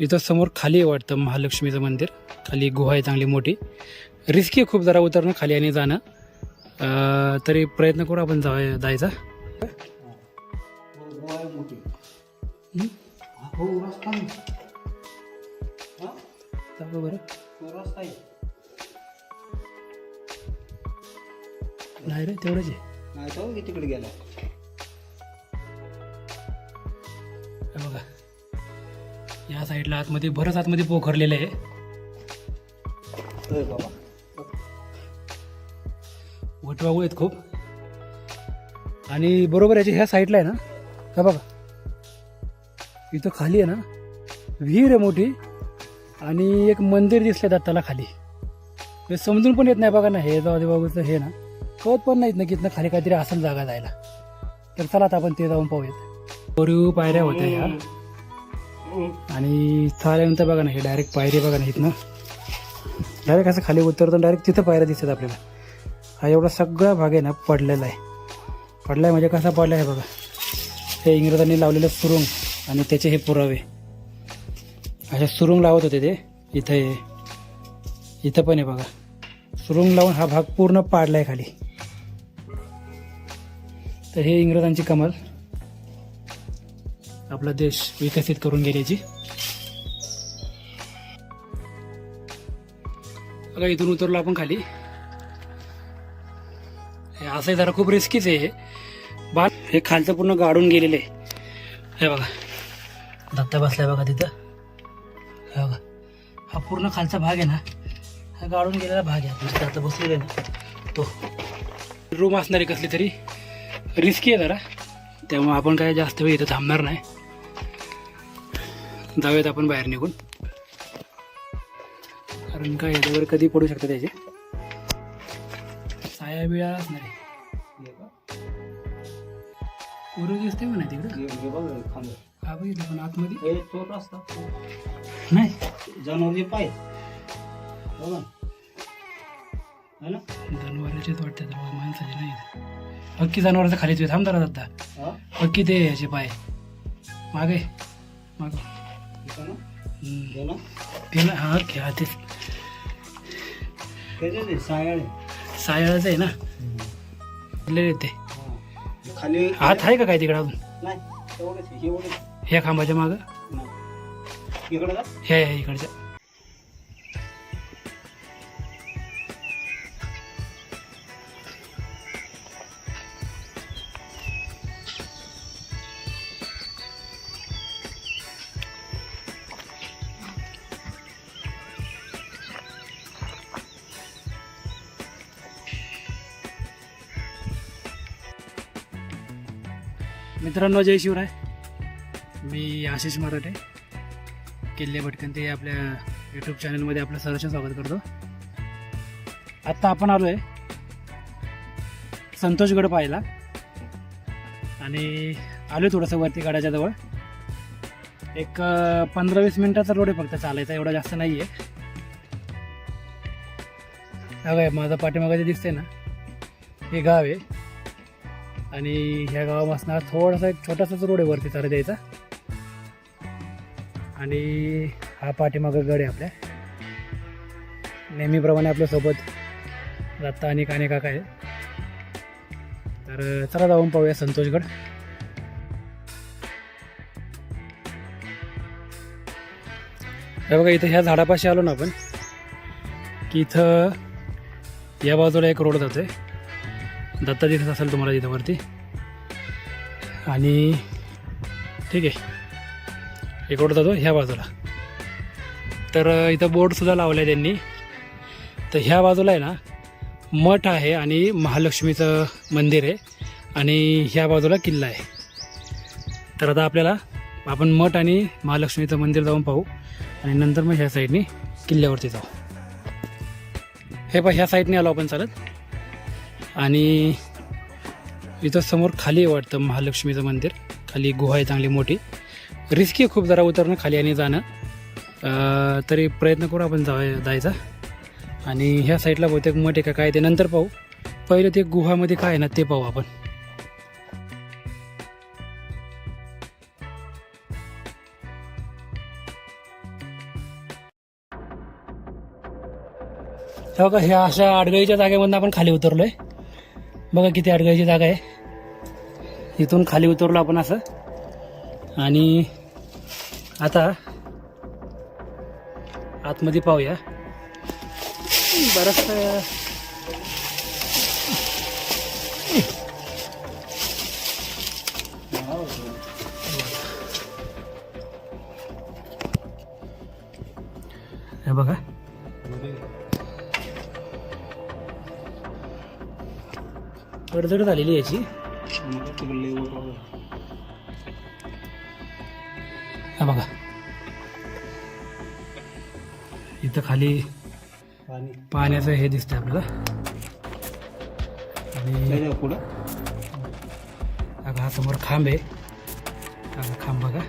इथं समोर खाली वाटतं महालक्ष्मीचं मंदिर. खाली गुहा आहे चांगली मोठी. रिस्की खूप जरा उतरणं खाली आणि जाणं. तरी प्रयत्न करू आपण जा जायचा. हं? बरं नाही रे तेवढंच आहे. तिकडे गेला. बघा. या साईडला आतमध्ये बरंच आतमध्ये पोखरलेलं आहे. बाबा. वटवागू आहेत खूप. आणि बरोबर याच्या ह्या साईडला आहे ना हा बघा. इथं खाली आहे ना विहीर आहे मोठी आणि एक मंदिर दिसलं दत्ताला खाली. हे समजून पण येत नाही बघा ना हे जाऊ बाबूचं हे ना. कळत पण नाहीत ना की इथनं खाली काहीतरी असेल जागा जायला. तर चला आता आपण ते जाऊन पाहूयात. कोरीव पायऱ्या होत्या ह्या आणि चाल्यानंतर बघा ना हे डायरेक्ट पायरी बघा ना इथनं. डायरेक्ट असं खाली उतरतो डायरेक्ट तिथं पायऱ्या दिसतात आपल्याला. हा एवढा सगळा भाग आहे ना पडलेला आहे. पडला आहे म्हणजे कसा पडला आहे बघा. हे इंग्रजांनी लावलेलं सुरुंग आणि त्याचे हे पुरावे. अशा सुरुंग लावत होते ते. इथं हे. इथं पण आहे बघा. सुरुंग लावून हा भाग पूर्ण पाडला आहे खाली. तर हे इंग्रजांची कमाल. आपला देश विकसित करून गेल्याची बघा इथून उतरलो आपण खाली. हे असं जरा खूप रिस्कीच आहे हे. बा हे खालचं पूर्ण गाडून गेलेलं आहे. हे बघा. दत्ता बसलाय बघा तिथं. हे बघा. हा पूर्ण खालचा भाग आहे ना हा गाडून गेलेला भाग आहे. म्हणजे आता बसलेला आहे ना तो. रूम असणारी कसली तरी. रिस्की आहे जरा. त्यामुळे आपण काय जास्त वेळ इथं थांबणार नाही. जाऊयात आपण बाहेर निघून. कारण काय याच्यावर कधी पडू शकतं त्याचे साया बिळा असणार आहे. पोरं दिसते म्हणा तिकडं. हा बघितलं पण आतमध्ये. चोर असतात नाही. जनावरचे पाय. जनावरांचेच वाटते माणसाचे नाही. अक्की जनावरांचा खालीच वेळ थांब जरा जाता हा? अक्की ते याचे पाय. मागे. माग. ना? हे ना ते सायाळे सायाळाचं आहे ना? ते. खाली हात आहे का काय तिकडे अजून? ह्या खांबाच्या मागं? नाही. इकडे का? ह्या ह्या इकडच्या. मित्रांनो जय शिवराय. मी आशिष मराठे किल्ले भटकन ते आपल्या यूट्यूब चॅनलमध्ये आपलं सहर्ष स्वागत करतो. आत्ता आपण आलो आहे संतोषगड पाहायला. आणि आलो थोडंसं वरती गडाच्या जवळ. एक पंधरा वीस मिनटाचा रोड आहे फक्त चालायचा एवढा जास्त नाही आहे माझं माझा पाठीमागा दिसतंय ना हे गाव आहे. आणि ह्या गावापासून थोडासा एक छोटासाच रोड आहे वरती चालत यायचा आणि हा पाठीमागं गड आहे आपल्या. नेहमीप्रमाणे आपल्यासोबत दत्ता आणि काने काका आहे तर चला जाऊन पाहूया संतोषगड हे बघा इथं ह्या झाडापाशी आलो ना आपण की इथं या बाजूला एक रोड जातोय. दत्ता दिसत असेल तुम्हाला तिथं वरती. आणि ठीक आहे. एक जातो ह्या बाजूला. तर इथं बोर्डसुद्धा लावलं आहे त्यांनी. तर ह्या बाजूला आहे ना मठ आहे आणि महालक्ष्मीचं मंदिर आहे. आणि ह्या बाजूला किल्ला आहे. तर आता आपल्याला आपण मठ आणि महालक्ष्मीचं मंदिर जाऊन पाहू. आणि नंतर मग ह्या साईडने किल्ल्यावरती जाऊ. हे पण ह्या साईडने आलो आपण चालत. आणि इथं समोर खाली वाटतं महालक्ष्मीचं मंदिर. खाली गुहा आहे चांगली मोठी. रिस्की आहे खूप जरा उतरणं खाली आणि जाणं. तरी प्रयत्न करू आपण जाय जायचा. आणि ह्या साईडला बहुतेक मठ आहे काय ते नंतर पाहू. पहिलं ते गुहामध्ये काय आहे ना ते पाहू आपण. हे अशा आडगळीच्या जागेमधून आपण खाली उतरलो आहे बघा किती आडगळीची जागा आहे. इथून खाली उतरलो आपण असं. आणि आता आतमध्ये पाहूया. बरंच अडचण झालेली याची. हा बघा. इथं खाली पाणी. पाण्याचं हे दिसतंय आपल्याला. पुढं. हा समोर खांब आहे. खांब बघा.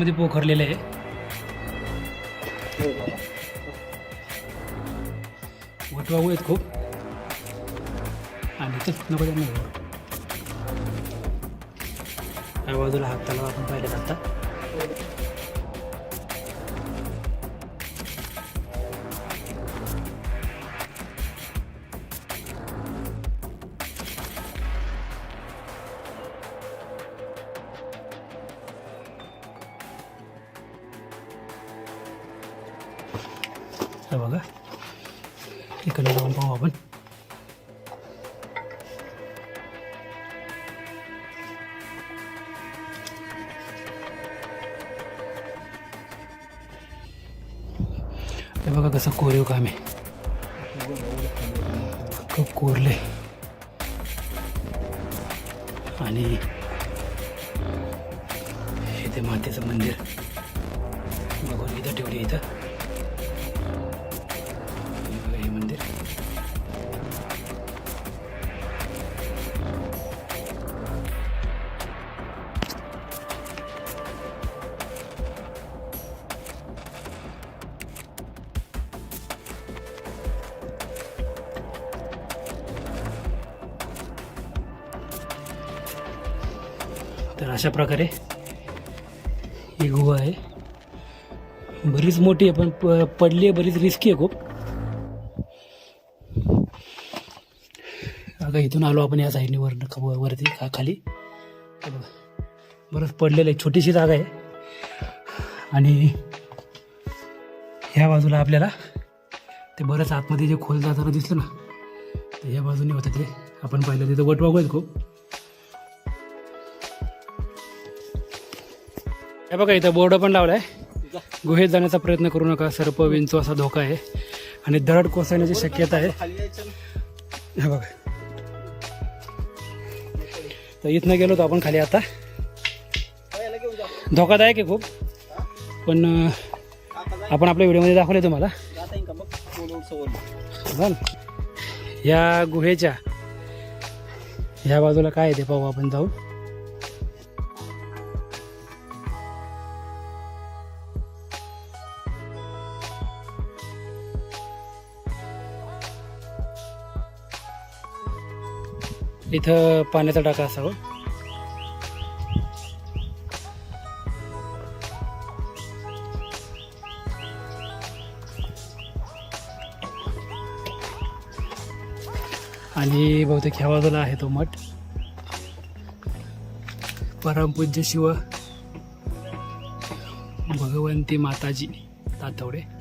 आतमध्ये पोखरलेलं आहे. वटवाऊ आहेत खूप. आणि ते नको त्यांना बाजूला हात तलाव आपण पाहिलं आता. आणि इथे मातेचं मंदिर. भगवान इथं ठेवली इथं. अशा प्रकारे ही गुहा आहे. बरीच मोठी आहे पण प पडली आहे बरीच रिस्की आहे खूप. अगं इथून आलो आपण या साईडने वर वरती खा खाली. बघा. बरंच पडलेलं आहे छोटीशी जागा आहे. आणि ह्या बाजूला आपल्याला ते बरंच आतमध्ये जे खोल जाताना दिसलं ना तर ह्या बाजूने होतं ते. आपण पाहिलं तिथं वटवागू आहेत खूप. हे बघा इथं बोर्ड पण लावलाय. गुहेत जाण्याचा प्रयत्न करू नका. सर्प विंचू असा धोका आहे. आणि दरड कोसळण्याची शक्यता आहे. हे बघा. तर इथनं गेलो होतो आपण खाली आता. धोकादायक आहे खूप. पण आपण आपल्या व्हिडिओमध्ये दाखवले तुम्हाला. या गुहेच्या ह्या बाजूला काय आहे ते पाहू आपण जाऊन. इथं पाण्याचा टाका असावा. आणि बहुतेक ह्या बाजूला आहे तो मठ. परमपूज्य शिव भगवंती माताजी तातवडे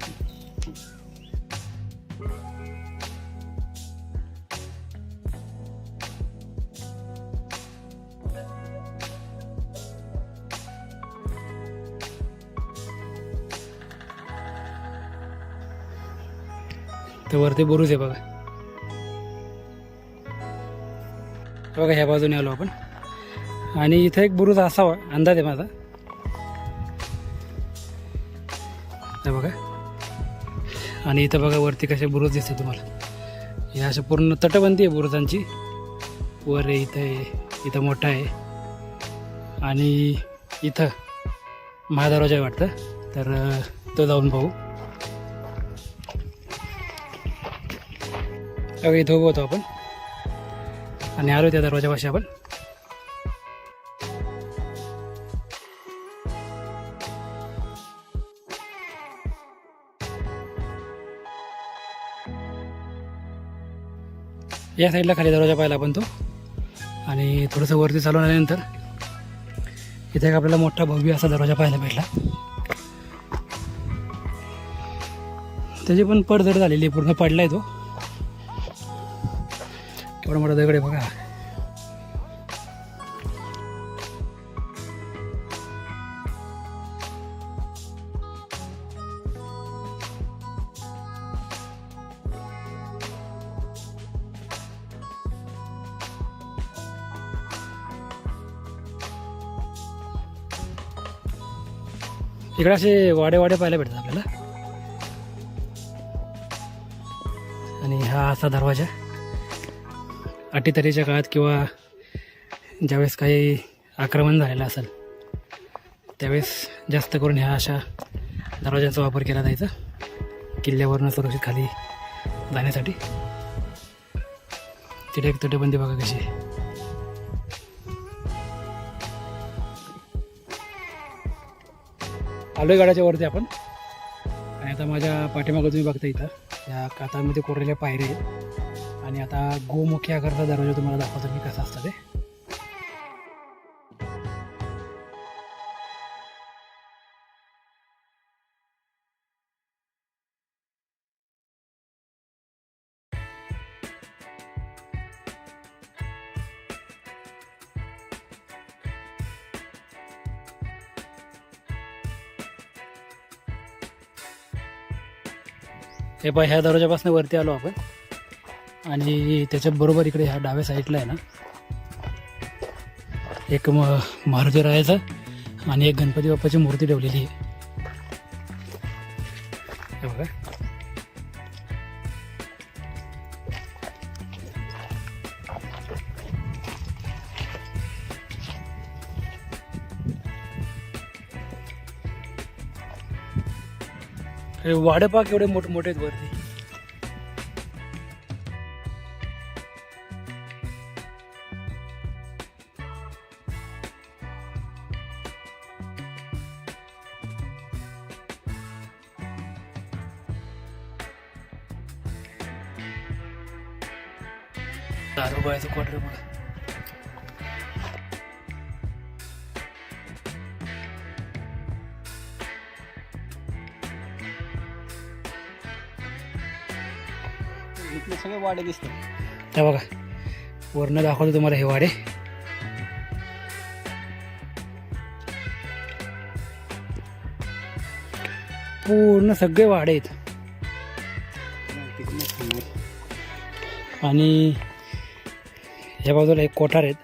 वरती बुरुज आहे बघा. बघा ह्या बाजूने आलो आपण. आणि इथं एक बुरुज असावा अंदाज आहे माझा. हे बघा. आणि इथं बघा वरती कसे बुरुज दिसते तुम्हाला. हे अशा पूर्ण तटबंदी आहे बुरुजांची. वर आहे इथं आहे इथं मोठा आहे. आणि इथं महादरवाजा वाटतं. तर तो जाऊन पाहू. बघा इथं उभं होतो आपण. आणि आलो त्या दरवाजापाशी आपण. या साईडला खाली दरवाजा पाहिला आपण तो. आणि थोडंसं वरती चालून आल्यानंतर इथे एक आपल्याला मोठा भव्य असा दरवाजा पाहायला भेटला. त्याची पण पडझड झालेली आहे पूर्ण आहे तो. पण मोठा दगड आहे बघा. इकडे असे वाडे वाडे पाहायला भेटतात आपल्याला. आणि हा असा दरवाजा. अटीतटीच्या काळात किंवा ज्यावेळेस काही आक्रमण झालेलं असेल त्यावेळेस जास्त करून ह्या अशा दरवाज्यांचा वापर केला जायचा. किल्ल्यावरनं सुरक्षित खाली जाण्यासाठी. तिथे एक तटबंदी बघा कशी. आलोय गाड्याच्या वरती आपण. आणि आता माझ्या पाठीमागं तुम्ही बघता इथं या कातामध्ये कोरलेल्या पायऱ्या आहेत. आणि आता गोमुखी आकारचा दरवाजा तुम्हाला दाखवतो मी कसा असतं ते. हे ह्या दरवाजापासून वरती आलो आपण. आणि त्याच्या बरोबर इकडे ह्या डाव्या साईडला आहे ना एक म मारुती रायाचं आणि एक गणपती बाप्पाची मूर्ती ठेवलेली आहे. हे बघा. वाडेपाक एवढे मोठमोठे आहेत वरती. इथले सगळे वाडे दिसतात. हे बघा वरनं दाखवतो तुम्हाला हे वाडे. पूर्ण सगळे वाडे आहेत. आणि ह्या बाजूला एक कोठार आहेत.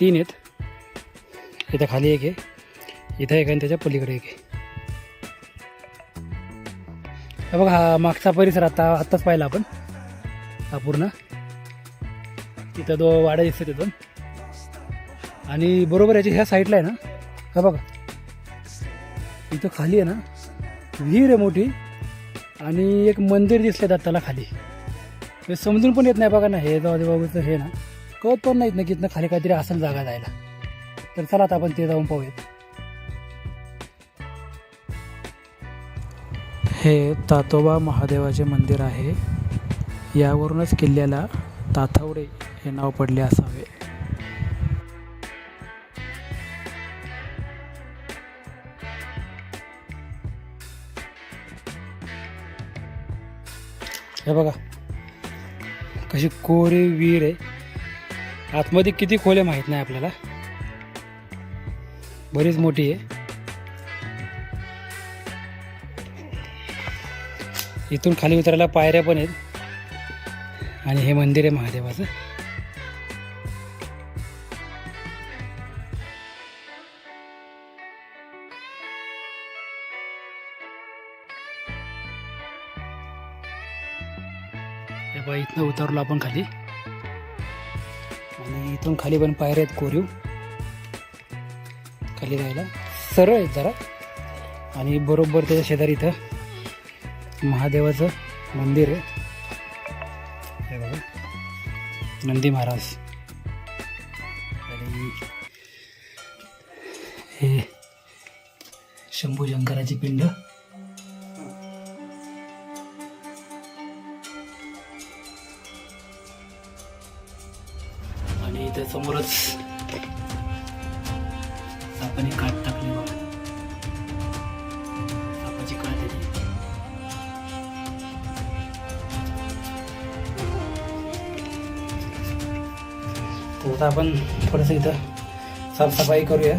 तीन आहेत. इथं खाली एक आहे. इथं एक आहे आणि त्याच्या पलीकडे एक आहे. हे बघा हा मागचा परिसर आता आत्ताच पाहिला आपण. हा पूर्ण. तिथं दो वाडा दिसते तिथून. आणि बरोबर याच्या ह्या साईडला आहे ना हा बघा. इथं खाली आहे ना विहीर आहे मोठी आणि एक मंदिर दिसलं दत्ताला खाली. हे समजून पण येत नाही बघा ना हे बाबूचं हे ना. कळत पण नाहीत ना की इथनं खाली काहीतरी असेल जागा जायला. तर चला आता आपण ते जाऊन पाहूयात. हे तातोबा महादेवाचे मंदिर आहे. यावरूनच किल्ल्याला ताथवडे हे नाव पडले असावे. हे बघा कशी कोरी विहीर आहे. आतमध्ये किती खोल आहे माहीत नाही आपल्याला. बरीच मोठी आहे. इथून खाली उतरायला पायऱ्या पण आहेत. आणि हे मंदिर आहे महादेवाचं. इथनं उतरलो आपण खाली. आणि इथून खाली पण पायऱ्या आहेत कोरीव. खाली जायला सरळ आहेत जरा. आणि बरोबर त्याच्या शेजारी इथं. महादेवाचं मंदिर आहे. हे बघा. नंदी महाराज. आणि हे शंभू शंकराची पिंड. आणि इथे समोरच आता आपण थोडंसं इथं साफसफाई करूया.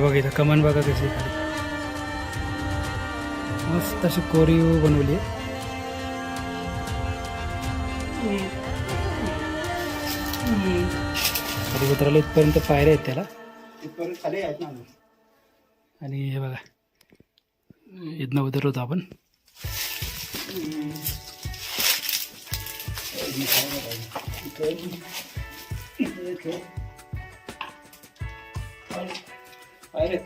हे बघा इथं कमान बघा कशी मस्त अशी कोरीव बनवली खाली उतरायला इथपर्यंत पायऱ्या आहेत त्याला. इथपर्यंत खाली आहेत ना आणि हे बघा इथनं उतरलो होतो आपण. पायऱ्या खाली.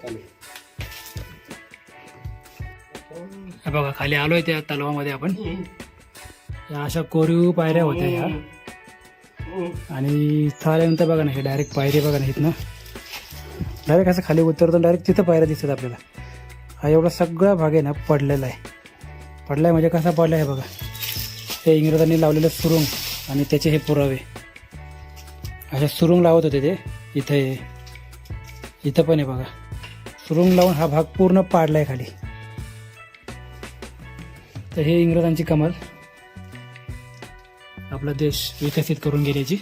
हे बघा खाली आलोय त्या तलावामध्ये आपण. या अशा कोरीव पायऱ्या होत्या ह्या. आणि इथं आल्यानंतर बघा ना हे डायरेक्ट पायरी बघा ना इथनं. डायरेक्ट असं खाली उतरतो डायरेक्ट तिथं पायऱ्या दिसतात आपल्याला. हा एवढा सगळा भाग आहे ना पडलेला आहे. पडला आहे म्हणजे कसा पडला आहे बघा. हे इंग्रजांनी लावलेलं सुरुंग आणि त्याचे हे पुरावे. अशा सुरुंग लावत होते ते. इथं इथं पण आहे बघा. सुरुंग लावून हा भाग पूर्ण पाडला आहे खाली. तर हे इंग्रजांची कमाल. आपला देश विकसित करून गेल्याची.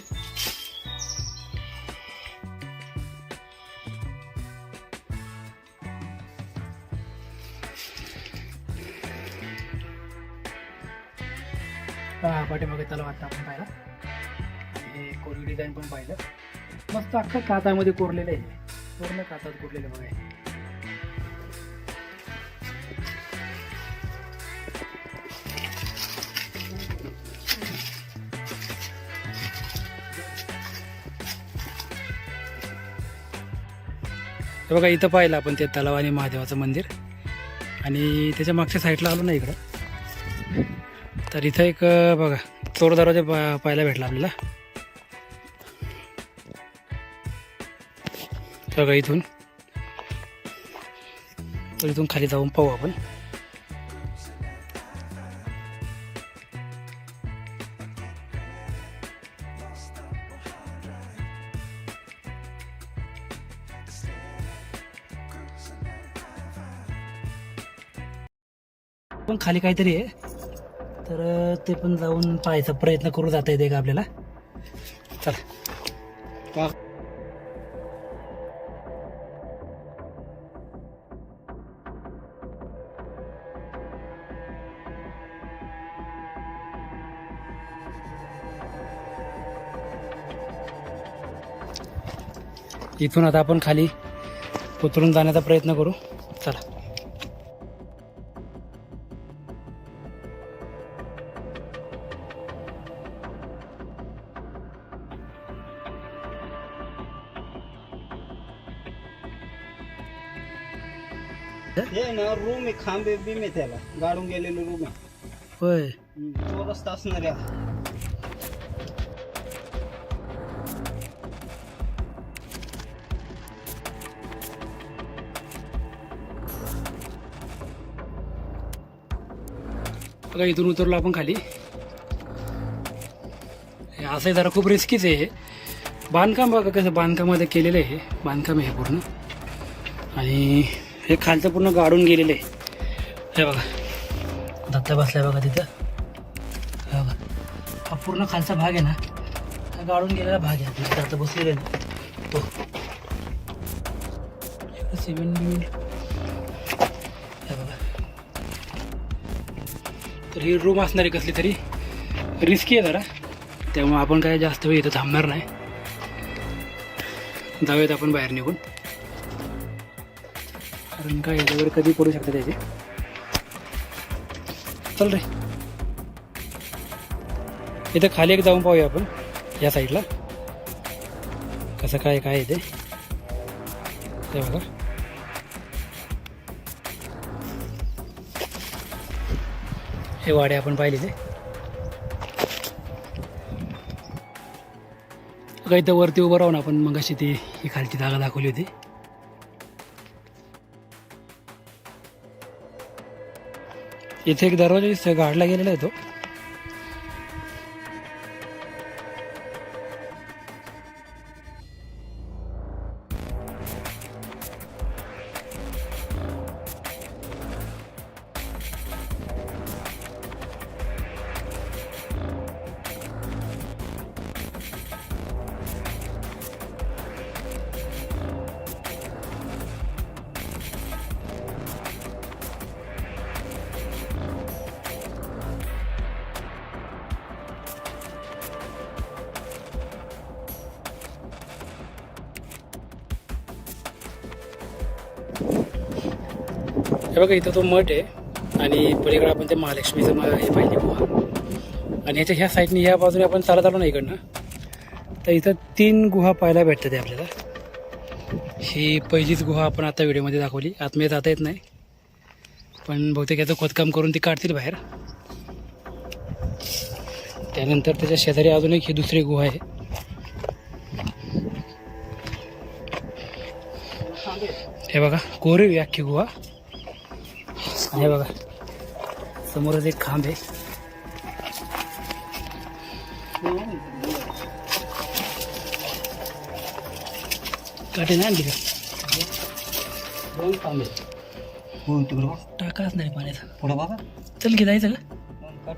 पाठीमागे तलाव आता आपण पाहिला. हे कोरीव डिझाईन पण पाहिलं. मस्त अख्खा कातामध्ये कोरलेलं आहे. पूर्ण कातात कुठलेले बघा बघा इथं पाहिलं आपण ते तलाव आणि महादेवाचं मंदिर. आणि त्याच्या मागच्या साईडला आलो ना इकडं. तर इथं एक बघा चोर दरवाजा पा- पाहायला भेटला आपल्याला. सगळं इथून तर इथून खाली जाऊन पाहू आपण. पण खाली काहीतरी आहे. तर ते पण जाऊन पाहायचा प्रयत्न करू जाता येते का आपल्याला? चला. इथून आता आपण खाली उतरून जाण्याचा प्रयत्न करू. चला. रूम आहे खांबे बीम आहे त्याला. गाडून गेलेलो रूम आहे. होय. बघा इथून उतरलो आपण खाली. हे असं जरा खूप रिस्कीच आहे हे. बांधकाम बघा कसं बांधकामामध्ये केलेलं आहे हे. बांधकाम आहे हे पूर्ण. आणि हे खालचं पूर्ण गाडून गेलेलं आहे. हे बघा. दत्ता बसलाय बघा तिथं. बघा. हा पूर्ण खालचा भाग आहे ना. हा गाडून गेलेला भाग आहे. आपल्या आता बसलेला आहे. ना तो. सिमेंट बिमेंट तर ही रूम असणार आहे कसली तरी रिस्की आहे जरा. त्यामुळे आपण काय जास्त वेळ इथं थांबणार नाही. जाऊयात आपण बाहेर निघून. कारण काय याच्यावर कधी पडू शकतं त्याचे. चल रे. इथं खाली एक जाऊन पाहूया आपण या साईडला कसं काय काय आहे ते. ते बघा. हे वाडे आपण पाहिलेले काही इथं वरती उभं राहून आपण मग अशी ती ही खालची जागा दाखवली होती. इथे एक दरवाजा दिसतोय गाडला गेलेला आहे तो. हे बघा इथं तो मठ आहे आणि पलीकडे आपण ते महालक्ष्मीचं म- हे पाहिजे गुहा आणि ह्याच्या ह्या साईडने ह्या बाजूने आपण चालत आलो ना इकडनं तर इथं तीन गुहा पाहायला भेटतात आपल्याला. ही पहिलीच गुहा आपण आता व्हिडिओमध्ये दाखवली. आतमध्ये जाता येत नाही पण बहुतेक याचं खोदकाम करून ती काढतील बाहेर. त्यानंतर त्याच्या शेजारी अजून एक ही दुसरी गुहा आहे. हे बघा कोरीव अख्खी गुहा. हे बघा. समोरच एक खांब आहे. काटे नाही आणली का? दोन खांबे हो तिकडं बघ. टाकाच नाही पाण्याचा. पुढं बघा. चल की जायचं का?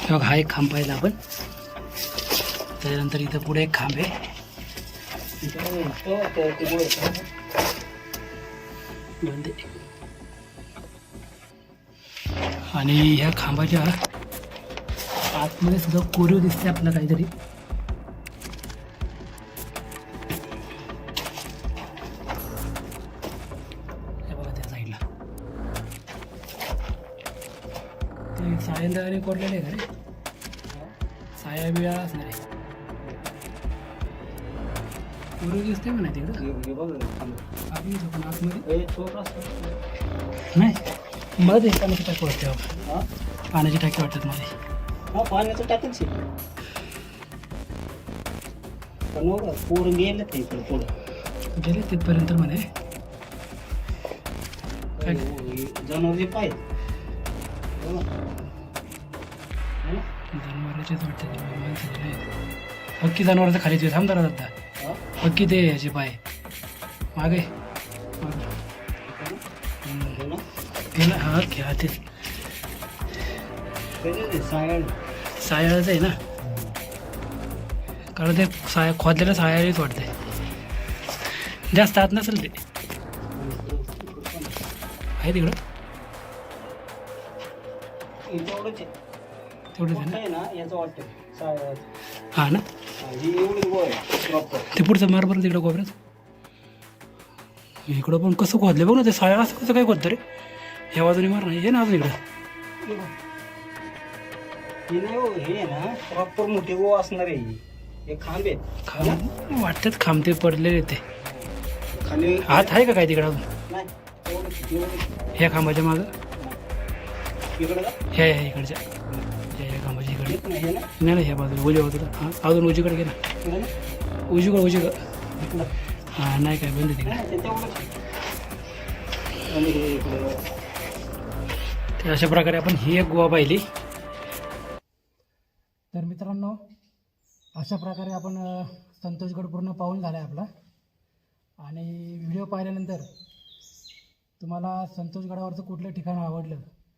हे बघा हा एक खांब पाहिला आपण. त्याच्यानंतर इथं पुढे एक खांब आहे. तिकडं आणि ह्या खांबाच्या आतमध्ये सुद्धा कोरीव दिसते आपल्याला काहीतरी. हे सायंदाने कोरलेले आहे का रे? साया बिळा असणार कोरीव दिसते म्हणा तिकडं खांबे. आपली पण आतमध्ये. नाही मला ते पाण्याची टाकी वाटते बाबा हा? पाण्याची टाकी वाटतात मध्ये पाण्याचं टाकेल शे पण पोरं गेले ते इकडे पुढं गेले तिथपर्यंत म्हणे काय? जनावर जे पाहिजे? जनावरांचेच वाटते माणसाचे नाही पक्की जनावरांचं खाली ते थांब जरा जाता हा? पक्की ते याचे पाय मागे. हम्म. हो हा घ्या ते सायाळ. सायाळाचं आहे ना कारण ते साया खोदलेलं सायाळीच वाटते जास्त आत नसेल ते आहे तिकडं. तेवढंच आहे ना याचं वाटतं. हा ना हा, एवढी प्रॉपर ते पुढचं मार बरं तिकडं कोपऱ्यात इकडं पण कसं खोदले बघ ना ते साया असं कसं काय खोदतं रे ह्या बाजूने मार ना हे ना अजून इकडं ही नाही हो, हे आहे ना प्रॉपर मोठी गो असणार आहे ही. हे खांबे आहेत. खांब वाटतात खांब ते पडलेले ते खाली आत आहे का काय तिकडं अजून नाही एवढं- एवढं. ह्या खांबाच्या मागं इकडं का? ह्या ह्या इकडच्या नाही नाही नाही ह्या बाजूला उजव्या बाजूला. हां अजून उजवीकडे गेला. ना? उजवीकडे उजवीकडे. हां नाही काय बंद ते आणि तर अशा प्रकारे आपण ही एक गुहा पाहिली. तर मित्रांनो अशा प्रकारे आपण संतोषगड पूर्ण पाहून झाला आहे आपला. आणि व्हिडिओ पाहिल्यानंतर तुम्हाला संतोषगडावरचं कुठलं ठिकाण आवडलं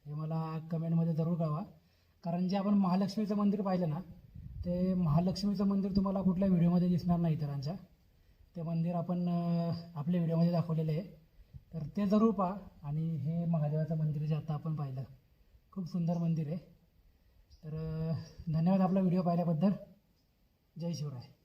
हे मला कमेंटमध्ये जरूर कळवा. कारण जे आपण महालक्ष्मीचं मंदिर पाहिलं ना ते महालक्ष्मीचं मंदिर तुम्हाला कुठल्या व्हिडिओमध्ये दिसणार नाही इतरांच्या. ते मंदिर आपण आपल्या व्हिडिओमध्ये दाखवलेलं आहे. तर ते जरूर पहा आणि हे महादेवाचं मंदिर जे आता आपण पाहिलं खूप सुंदर मंदिर आहे. तर धन्यवाद आपला व्हिडिओ पाहिल्याबद्दल. जय शिवराय.